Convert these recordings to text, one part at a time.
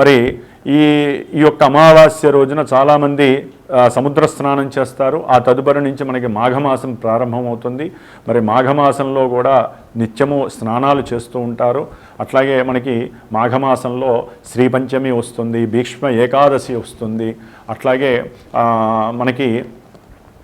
మరి ఈ ఈ యొక్క అమావాస్య రోజున చాలామంది సముద్ర స్నానం చేస్తారు. ఆ తదుపరి నుంచి మనకి మాఘమాసం ప్రారంభమవుతుంది. మరి మాఘమాసంలో కూడా నిత్యము స్నానాలు చేస్తూ ఉంటారు. అట్లాగే మనకి మాఘమాసంలో శ్రీపంచమి వస్తుంది భీష్మ ఏకాదశి వస్తుంది. అట్లాగే మనకి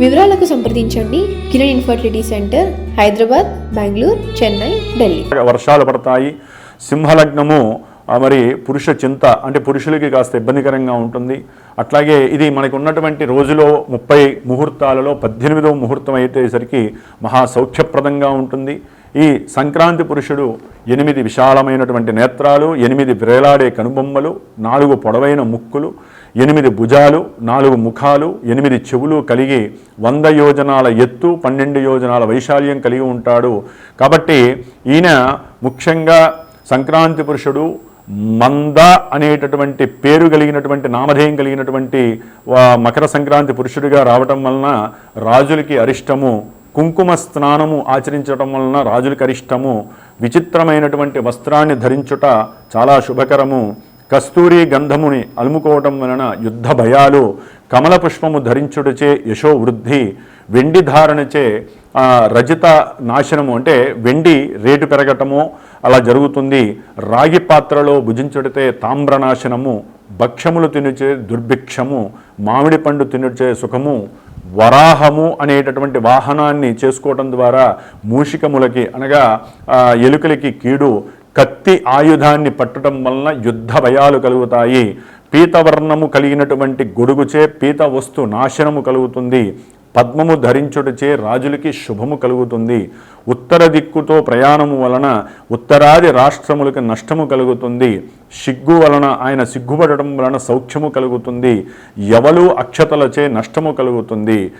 వివరాలకు సంప్రదించండి. Kiran infertility centre Hyderabad Bengaluru Chennai Delhi. వర్షాలు పడతాయి. సింహలగ్నము మరి పురుష చింత అంటే పురుషులకి కాస్త ఇబ్బందికరంగా ఉంటుంది. అట్లాగే ఇది మనకు ఉన్నటువంటి రోజులో ముప్పై ముహూర్తాలలో పద్దెనిమిదవ ముహూర్తం అయ్యేసరికి మహా సౌఖ్యప్రదంగా ఉంటుంది. ఈ సంక్రాంతి పురుషుడు ఎనిమిది విశాలమైనటువంటి నేత్రాలు ఎనిమిది వ్రేలాడే కనుబొమ్మలు నాలుగు పొడవైన ముక్కులు ఎనిమిది భుజాలు నాలుగు ముఖాలు ఎనిమిది చెవులు కలిగి వంద యోజనాల ఎత్తు పన్నెండు యోజనాల వైశాల్యం కలిగి ఉంటాడు. కాబట్టి ఈయన ముఖ్యంగా సంక్రాంతి పురుషుడు మంద అనేటటువంటి పేరు కలిగినటువంటి నామధేయం కలిగినటువంటి మకర సంక్రాంతి పురుషుడిగా రావటం వలన రాజులకి అరిష్టము కుంకుమ స్నానము ఆచరించడం వలన రాజులకి అరిష్టము విచిత్రమైనటువంటి వస్త్రాన్ని ధరించుట చాలా శుభకరము. కస్తూరి గంధముని అలుముకోవటం వలన యుద్ధ భయాలు కమల పుష్పము ధరించుడుచే యశో వృద్ధి వెండి ధారణచే రజిత నాశనము అంటే వెండి రేటు పెరగటము అలా జరుగుతుంది. రాగి పాత్రలో భుజించుడితే తామ్రనాశనము భక్ష్యములు తినుచే దుర్భిక్షము మామిడి పండు తినుచే సుఖము వరాహము అనేటటువంటి వాహనాన్ని చేసుకోవటం ద్వారా మూషికములకి అనగా ఎలుకలకి కీడు కత్తి ఆయుధాన్ని పట్టడం వలన యుద్ధ భయాలు కలుగుతాయి. పీతవర్ణము కలిగినటువంటి గొడుగుచే పీత వస్తు నాశనము కలుగుతుంది. పద్మము ధరించుటచే రాజులకి శుభము కలుగుతుంది. ఉత్తర దిక్కుతో ప్రయాణము వలన ఉత్తరాది రాష్ట్రములకు నష్టము కలుగుతుంది. సిగ్గు వలన ఆయన సిగ్గుపడటం వలన సౌఖ్యము కలుగుతుంది. ఎవలు అక్షతలచే నష్టము కలుగుతుంది.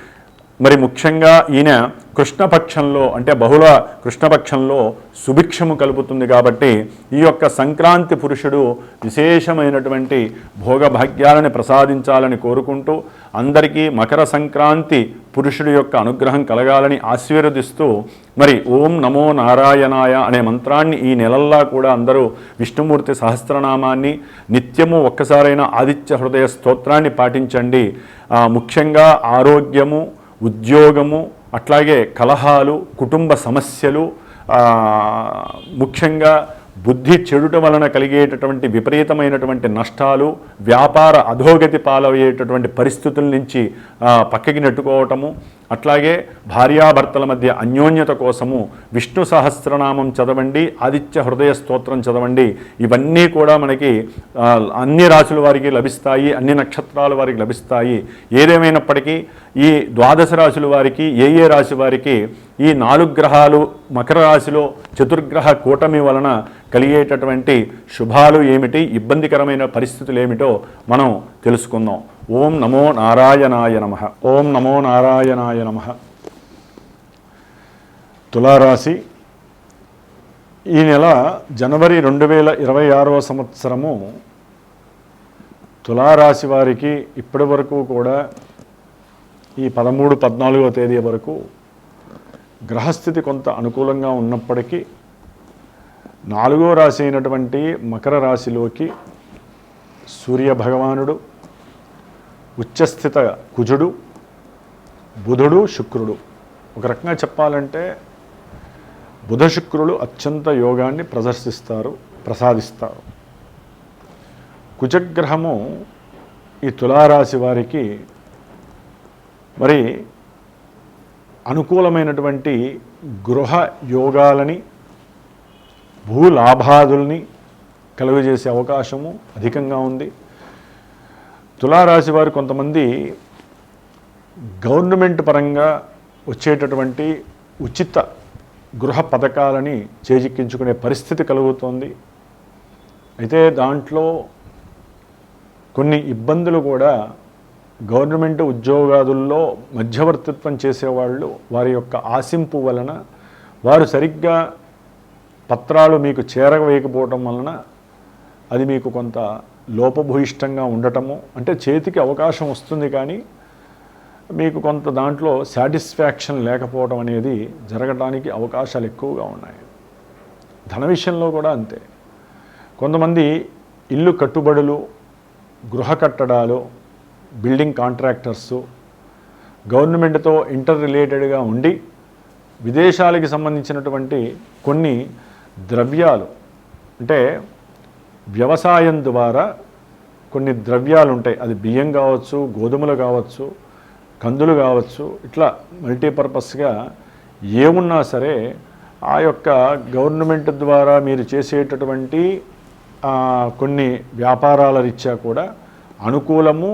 మరి ముఖ్యంగా ఈయన కృష్ణపక్షంలో అంటే బహుళ కృష్ణపక్షంలో సుభిక్షము కలుపుతుంది కాబట్టి ఈ యొక్క సంక్రాంతి పురుషుడు విశేషమైనటువంటి భోగభాగ్యాలను ప్రసాదించాలని కోరుకుంటూ అందరికీ మకర సంక్రాంతి పురుషుడి యొక్క అనుగ్రహం కలగాలని ఆశీర్వదిస్తూ మరి ఓం నమో నారాయణాయ అనే మంత్రాన్ని ఈ నెలల్లా కూడా అందరూ విష్ణుమూర్తి సహస్రనామాన్ని నిత్యము ఒక్కసారైన ఆదిత్య హృదయ స్తోత్రాన్ని పాటించండి. ముఖ్యంగా ఆరోగ్యము ఉద్యోగము అట్లాగే కలహాలు కుటుంబ సమస్యలు ముఖ్యంగా బుద్ధి చెడుట వలన కలిగేటటువంటి విపరీతమైనటువంటి నష్టాలు వ్యాపార అధోగతి పాలయ్యేటటువంటి పరిస్థితుల నుంచి పక్కకి నెట్టుకోవటము అట్లాగే భార్యాభర్తల మధ్య అన్యోన్యత కోసము విష్ణు సహస్రనామం చదవండి ఆదిత్య హృదయ స్తోత్రం చదవండి ఇవన్నీ కూడా మనకి అన్ని రాశుల వారికి లభిస్తాయి అన్ని నక్షత్రాల వారికి లభిస్తాయి. ఏదేమైనప్పటికీ ఈ ద్వాదశ రాశుల వారికి ఏ ఏ రాశి వారికి ఈ నాలుగు గ్రహాలు మకర రాశిలో చతుర్గ్రహ కూటమి వలన కలిగేటటువంటి శుభాలు ఏమిటి ఇబ్బందికరమైన పరిస్థితులు ఏమిటో మనం తెలుసుకుందాం. ఓం నమో నారాయణాయ నమ. ఓం నమో నారాయణాయ నమ. తులారాశి. ఈ నెల జనవరి రెండు వేల ఇరవై ఆరవ సంవత్సరము తులారాశి వారికి ఇప్పటి వరకు కూడా ఈ పదమూడు పద్నాలుగో తేదీ వరకు గ్రహస్థితి కొంత అనుకూలంగా ఉన్నప్పటికీ నాలుగో రాశి అయినటువంటి మకర రాశిలోకి సూర్య భగవానుడు ఉచ్చస్థిత కుజుడు బుధుడు శుక్రుడు. ఒక రకంగా చెప్పాలంటే బుధ శుక్రులు అత్యంత యోగాన్ని ప్రదర్శిస్తారు ప్రసాదిస్తారు. కుజగ్రహము ఈ తులారాశి వారికి మరి అనుకూలమైనటువంటి గృహ యోగాలని భూలాభాదుల్ని కలుగజేసే అవకాశము అధికంగా ఉంది. తులారాశి వారు కొంతమంది గవర్నమెంట్ పరంగా వచ్చేటటువంటి ఉచిత గృహ పథకాలని చేజిక్కించుకునే పరిస్థితి కలుగుతోంది. అయితే దాంట్లో కొన్ని ఇబ్బందులు కూడా గవర్నమెంట్ ఉద్యోగాదుల్లో మధ్యవర్తిత్వం చేసేవాళ్ళు వారి యొక్క ఆశింపు వలన వారు సరిగ్గా పత్రాలు మీకు చేరవేయకపోవటం వలన అది మీకు కొంత లోపభూయిష్టంగా ఉండటము. అంటే చేతికి అవకాశం వస్తుంది కానీ మీకు కొంత దాంట్లో సాటిస్ఫాక్షన్ లేకపోవడం అనేది జరగడానికి అవకాశాలు ఎక్కువగా ఉన్నాయి. ధన విషయంలో కూడా అంతే. కొంతమంది ఇల్లు కట్టుబడులు గృహ కట్టడాలు బిల్డింగ్ కాంట్రాక్టర్సు గవర్నమెంట్తో ఇంటర్ రిలేటెడ్గా ఉండి విదేశాలకి సంబంధించినటువంటి కొన్ని ద్రవ్యాలు అంటే వ్యవసాయం ద్వారా కొన్ని ద్రవ్యాలు ఉంటాయి. అది బియ్యం కావచ్చు గోధుమలు కావచ్చు కందులు కావచ్చు ఇట్లా మల్టీపర్పస్గా ఏమున్నా సరే ఆ యొక్క గవర్నమెంట్ ద్వారా మీరు చేసేటటువంటి కొన్ని వ్యాపారాల రీత్యా కూడా అనుకూలము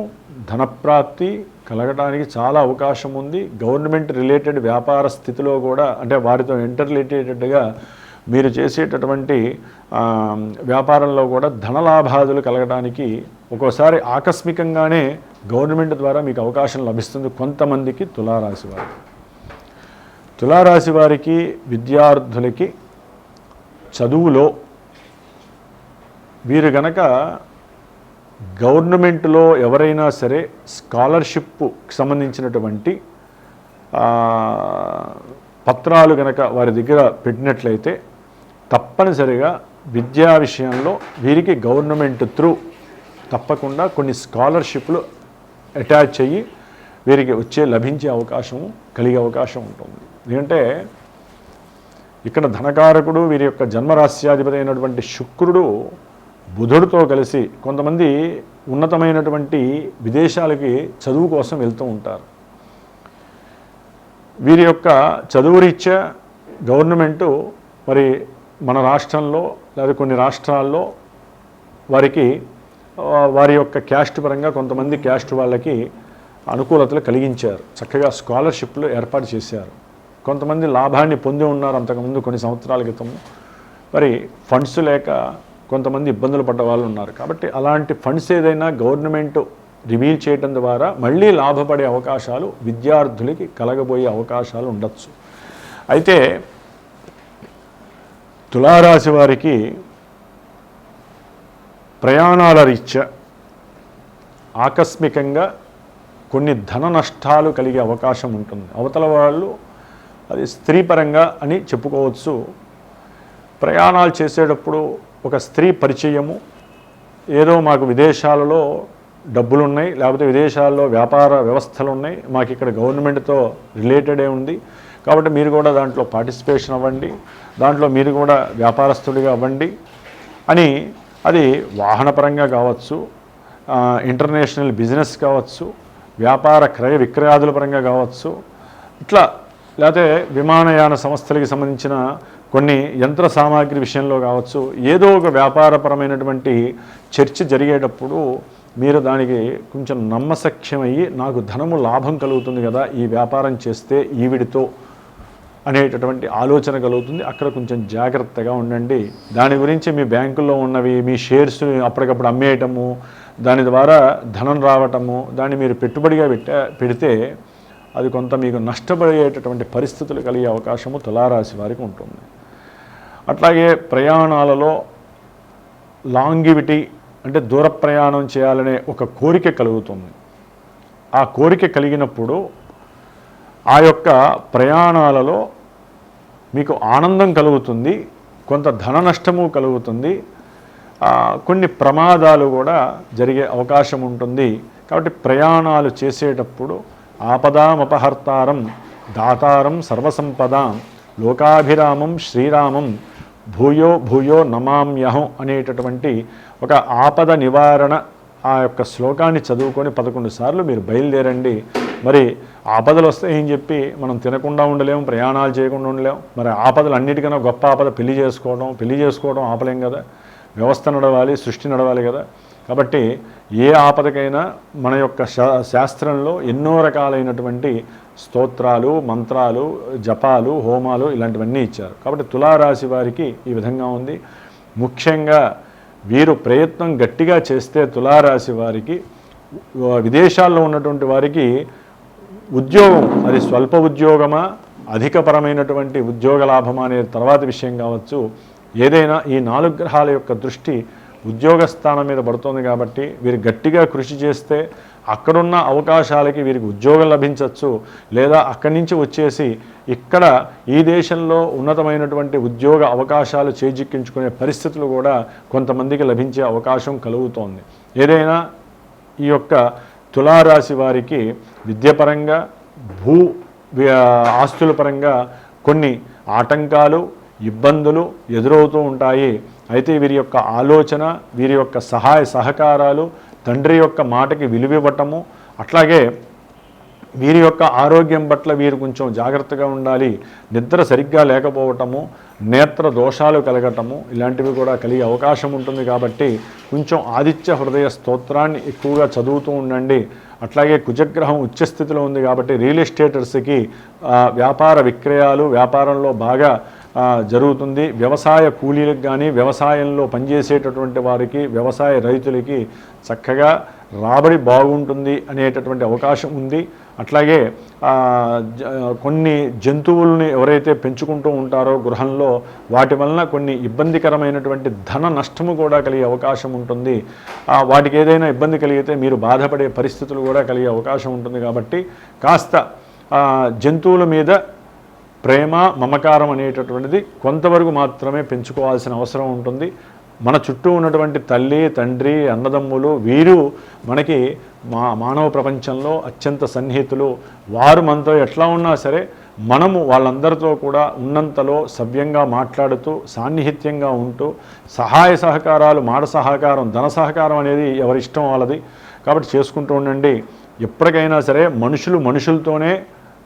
ధనప్రాప్తి కలగడానికి చాలా అవకాశం ఉంది. గవర్నమెంట్ రిలేటెడ్ వ్యాపార స్థితిలో కూడా అంటే వారితో ఇంటర్ రిలేటెడ్గా మీరు చేసేటటువంటి వ్యాపారంలో కూడా ధనలాభాదులు కలగడానికి ఒక్కోసారి ఆకస్మికంగానే గవర్నమెంట్ ద్వారా మీకు అవకాశం లభిస్తుంది కొంతమందికి తులారాశి వారికి. తులారాశి వారికి విద్యార్థులకి చదువులో వీరు గనక గవర్నమెంట్లో ఎవరైనా సరే స్కాలర్షిప్కి సంబంధించినటువంటి పత్రాలు గనక వారి దగ్గర పెట్టినట్లయితే తప్పనిసరిగా విద్యా విషయంలో వీరికి గవర్నమెంట్ త్రూ తప్పకుండా కొన్ని స్కాలర్షిప్లు అటాచ్ అయ్యి వీరికి వచ్చే లభించే అవకాశము కలిగే అవకాశం ఉంటుంది. ఎందుకంటే ఇక్కడ ధనకారకుడు వీరి యొక్క జన్మరాశ్యాధిపతి అయినటువంటి శుక్రుడు బుధుడితో కలిసి కొంతమంది ఉన్నతమైనటువంటి విదేశాలకి చదువు కోసం వెళ్తూ ఉంటారు. వీరి యొక్క చదువు రీత్యా గవర్నమెంటు మరి మన రాష్ట్రంలో లేదా కొన్ని రాష్ట్రాల్లో వారికి వారి యొక్క క్యాస్ట్ పరంగా కొంతమంది క్యాస్ట్ వాళ్ళకి అనుకూలతలు కలిగించారు. చక్కగా స్కాలర్షిప్లు ఏర్పాటు చేశారు. కొంతమంది లాభాన్ని పొంది ఉన్నారు అంతకుముందు కొన్ని సంవత్సరాల క్రితం. మరి ఫండ్స్ లేక కొంతమంది ఇబ్బందులు పడ్డ వాళ్ళు ఉన్నారు. కాబట్టి అలాంటి ఫండ్స్ ఏదైనా గవర్నమెంట్ రివీల్ చేయడం ద్వారా మళ్ళీ లాభపడే అవకాశాలు విద్యార్థులకి కలగబోయే అవకాశాలు ఉండొచ్చు. అయితే తులారాశి వారికి ప్రయాణాల రీత్యా ఆకస్మికంగా కొన్ని ధన నష్టాలు కలిగే అవకాశం ఉంటుంది. అవతల వాళ్ళు అది స్త్రీపరంగా అని చెప్పుకోవచ్చు. ప్రయాణాలు చేసేటప్పుడు ఒక స్త్రీ పరిచయము ఏదో మాకు విదేశాలలో డబ్బులు ఉన్నాయి లేకపోతే విదేశాల్లో వ్యాపార వ్యవస్థలు ఉన్నాయి మాకు ఇక్కడ గవర్నమెంట్తో రిలేటెడే ఉంది. కాబట్టి మీరు కూడా దాంట్లో పార్టిసిపేషన్ అవ్వండి దాంట్లో మీరు కూడా వ్యాపారస్తుడిగా అవ్వండి అని అది వాహనపరంగా కావచ్చు ఇంటర్నేషనల్ బిజినెస్ కావచ్చు వ్యాపార క్రయ విక్రయాదుల పరంగా కావచ్చు ఇట్లా లేకపోతే విమానయాన సంస్థలకి సంబంధించిన కొన్ని యంత్ర సామాగ్రి విషయంలో కావచ్చు ఏదో ఒక వ్యాపారపరమైనటువంటి చర్చ జరిగేటప్పుడు మీరు దానికి కొంచెం నమ్మసఖ్యమయ్యి నాకు ధనము లాభం కలుగుతుంది కదా ఈ వ్యాపారం చేస్తే ఈవిడితో అనేటటువంటి ఆలోచన కలుగుతుంది. అక్కడ కొంచెం జాగ్రత్తగా ఉండండి. దాని గురించి మీ బ్యాంకుల్లో ఉన్నవి మీ షేర్స్ అప్పటికప్పుడు అమ్మేయటము దాని ద్వారా ధనం రావటము దాన్ని మీరు పెట్టుబడిగా పెట్టా పెడితే అది కొంత మీకు నష్టపడేటటువంటి పరిస్థితులు కలిగే అవకాశము తులారాశి వారికి ఉంటుంది. అట్లాగే ప్రయాణాలలో లాంగివిటీ అంటే దూర ప్రయాణం చేయాలనే ఒక కోరిక కలుగుతుంది. ఆ కోరిక కలిగినప్పుడు ఆ యొక్క ప్రయాణాలలో మీకు ఆనందం కలుగుతుంది కొంత ధన నష్టము కలుగుతుంది కొన్ని ప్రమాదాలు కూడా జరిగే అవకాశం ఉంటుంది. కాబట్టి ప్రయాణాలు చేసేటప్పుడు ఆపదామపహర్తారం దాతారం సర్వసంపదాం లోకాభిరామం శ్రీరామం భూయో భూయో నమామ్యహం అనేటటువంటి ఒక ఆపద నివారణ ఆ యొక్క శ్లోకాన్ని చదువుకొని పదకొండు సార్లు మీరు బయలుదేరండి. మరి ఆపదలు వస్తాయని చెప్పి మనం తినకుండా ఉండలేము ప్రయాణాలు చేయకుండా ఉండలేము. మరి ఆపదలు అన్నిటికన్నా గొప్ప ఆపద పెళ్ళి చేసుకోవడం పెళ్ళి చేసుకోవడం ఆపలేం కదా? వ్యవస్థ నడవాలి సృష్టి నడవాలి కదా? కాబట్టి ఏ ఆపదకైనా మన యొక్క శా- శాస్త్రంలో ఎన్నో రకాలైనటువంటి స్తోత్రాలు మంత్రాలు జపాలు హోమాలు ఇలాంటివన్నీ ఇచ్చారు. కాబట్టి తులారాశి వారికి ఈ విధంగా ఉంది. ముఖ్యంగా వీరు ప్రయత్నం గట్టిగా చేస్తే తులారాశి వారికి విదేశాల్లో ఉన్నటువంటి వారికి ఉద్యోగం అది స్వల్ప ఉద్యోగమా అధికపరమైనటువంటి ఉద్యోగ లాభమా అనేది తర్వాత విషయం కావచ్చు. ఏదైనా ఈ నాలుగు గ్రహాల యొక్క దృష్టి ఉద్యోగ స్థానం మీద పడుతుంది కాబట్టి వీరు గట్టిగా కృషి చేస్తే అక్కడున్న అవకాశాలకి వీరికి ఉద్యోగం లభించవచ్చు లేదా అక్కడి నుంచి వచ్చేసి ఇక్కడ ఈ దేశంలో ఉన్నతమైనటువంటి ఉద్యోగ అవకాశాలు చేజిక్కించుకునే పరిస్థితులు కూడా కొంతమందికి లభించే అవకాశం కలుగుతోంది. ఏదైనా ఈ యొక్క తులారాశి వారికి విద్యపరంగా భూ ఆస్తుల పరంగా కొన్ని ఆటంకాలు ఇబ్బందులు ఎదురవుతూ ఉంటాయి. అయితే వీరి యొక్క ఆలోచన వీరి యొక్క సహాయ సహకారాలు తండ్రి యొక్క మాటకి విలువివ్వటము అట్లాగే వీరి యొక్క ఆరోగ్యం పట్ల వీరు కొంచెం జాగ్రత్తగా ఉండాలి నిద్ర సరిగ్గా లేకపోవటము నేత్ర దోషాలు కలగటము ఇలాంటివి కూడా కలిగే అవకాశం ఉంటుంది కాబట్టి కొంచెం ఆదిత్య హృదయ స్తోత్రాన్ని ఎక్కువగా చదువుతూ ఉండండి. అట్లాగే కుజగ్రహం ఉచ్చస్థితిలో ఉంది కాబట్టి రియల్ ఎస్టేటర్స్కి వ్యాపార విక్రయాలు వ్యాపారంలో బాగా జరుగుతుంది. వ్యవసాయ కూలీలకు కానీ వ్యవసాయంలో పనిచేసేటటువంటి వారికి వ్యవసాయ రైతులకి చక్కగా రాబడి బాగుంటుంది అనేటటువంటి అవకాశం ఉంది. అట్లాగే కొన్ని జంతువుల్ని ఎవరైతే పెంచుకుంటూ ఉంటారో గృహంలో వాటి వలన కొన్ని ఇబ్బందికరమైనటువంటి ధన నష్టము కూడా కలిగే అవకాశం ఉంటుంది. వాటికి ఏదైనా ఇబ్బంది కలిగితే మీరు బాధపడే పరిస్థితులు కూడా కలిగే అవకాశం ఉంటుంది కాబట్టి కాస్త జంతువుల మీద ప్రేమ మమకారం అనేటటువంటిది కొంతవరకు మాత్రమే పెంచుకోవాల్సిన అవసరం ఉంటుంది. మన చుట్టూ ఉన్నటువంటి తల్లి తండ్రి అన్నదమ్ములు వీరు మనకి మా మానవ ప్రపంచంలో అత్యంత సన్నిహితులు. వారు మనతో ఎట్లా ఉన్నా సరే మనము వాళ్ళందరితో కూడా ఉన్నంతలో సవ్యంగా మాట్లాడుతూ సాన్నిహిత్యంగా ఉంటూ సహాయ సహకారాలు మాట సహకారం ధన సహకారం అనేది ఎవరి ఇష్టం వాళ్ళది. కాబట్టి చేసుకుంటూ ఉండండి. ఎప్పటికైనా సరే మనుషులు మనుషులతోనే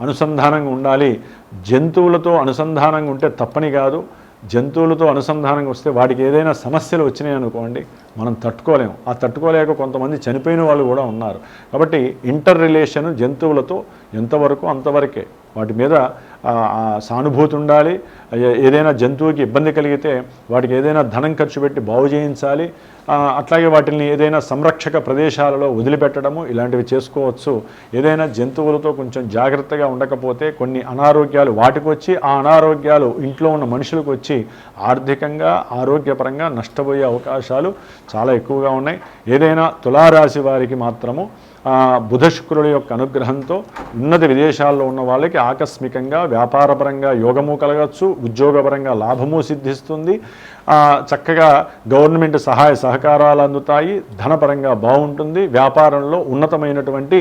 అనుసంధానంగా ఉండాలి. జంతువులతో అనుసంధానంగా ఉంటే తప్పని కాదు. జంతువులతో అనుసంధానంగా వస్తే వాటికి ఏదైనా సమస్యలు వచ్చినాయి అనుకోండి మనం తట్టుకోలేము. ఆ తట్టుకోలేక కొంతమంది చనిపోయిన వాళ్ళు కూడా ఉన్నారు. కాబట్టి ఇంటర్ రిలేషన్ జంతువులతో ఎంతవరకు అంతవరకే. వాటి మీద సానుభూతి ఉండాలి. ఏదైనా జంతువుకి ఇబ్బంది కలిగితే వాటికి ఏదైనా ధనం ఖర్చు పెట్టి బాగు చేయించాలి. అట్లాగే వాటిని ఏదైనా సంరక్షక ప్రదేశాలలో వదిలిపెట్టడము ఇలాంటివి చేసుకోవచ్చు. ఏదైనా జంతువులతో కొంచెం జాగ్రత్తగా ఉండకపోతే కొన్ని అనారోగ్యాలు వాటికి వచ్చి ఆ అనారోగ్యాలు ఇంట్లో ఉన్న మనుషులకు వచ్చి ఆర్థికంగా ఆరోగ్యపరంగా నష్టపోయే అవకాశాలు చాలా ఎక్కువగా ఉన్నాయి. ఏదైనా తులారాశి వారికి మాత్రము బుధ శుక్రుల యొక్క అనుగ్రహంతో ఉన్నత విదేశాల్లో ఉన్న వాళ్ళకి ఆకస్మికంగా వ్యాపారపరంగా యోగము కలగచ్చు ఉద్యోగపరంగా లాభము సిద్ధిస్తుంది. చక్కగా గవర్నమెంట్ సహాయ సహకారాలు అందుతాయి ధనపరంగా బాగుంటుంది వ్యాపారంలో ఉన్నతమైనటువంటి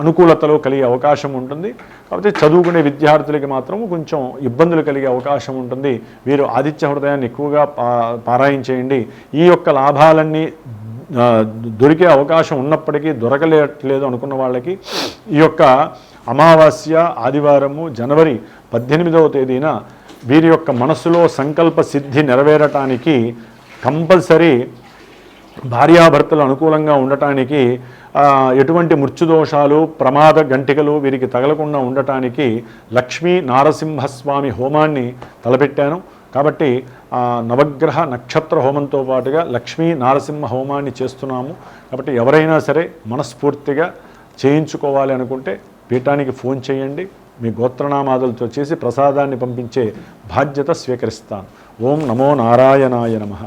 అనుకూలతలు కలిగే అవకాశం ఉంటుంది. కాబట్టి చదువుకునే విద్యార్థులకి మాత్రం కొంచెం ఇబ్బందులు కలిగే అవకాశం ఉంటుంది. వీరు ఆదిత్య హృదయాన్ని ఎక్కువగా పా పారాయణ చేయండి. ఈ యొక్క లాభాలన్నీ దొరికే అవకాశం ఉన్నప్పటికీ దొరకలేట్లేదు అనుకున్న వాళ్ళకి ఈ యొక్క అమావాస్య ఆదివారము జనవరి పద్దెనిమిదవ తేదీన వీరి యొక్క మనసులో సంకల్ప సిద్ధి నెరవేరటానికి కంపల్సరీ భార్యాభర్తలు అనుకూలంగా ఉండటానికి ఎటువంటి మృత్యుదోషాలు ప్రమాద గంటికలు వీరికి తగలకుండా ఉండటానికి లక్ష్మీ నారసింహస్వామి హోమాన్ని తలపెట్టాను. కాబట్టి నవగ్రహ నక్షత్ర హోమంతో పాటుగా లక్ష్మీ నారసింహ హోమాన్ని చేస్తున్నాము. కాబట్టి ఎవరైనా సరే మనస్ఫూర్తిగా చేయించుకోవాలి అనుకుంటే పీఠానికి ఫోన్ చేయండి. మీ గోత్రనామాదులతో చేసి ప్రసాదాన్ని పంపించే బాధ్యత స్వీకరిస్తాను. ఓం నమో నారాయణాయ నమః.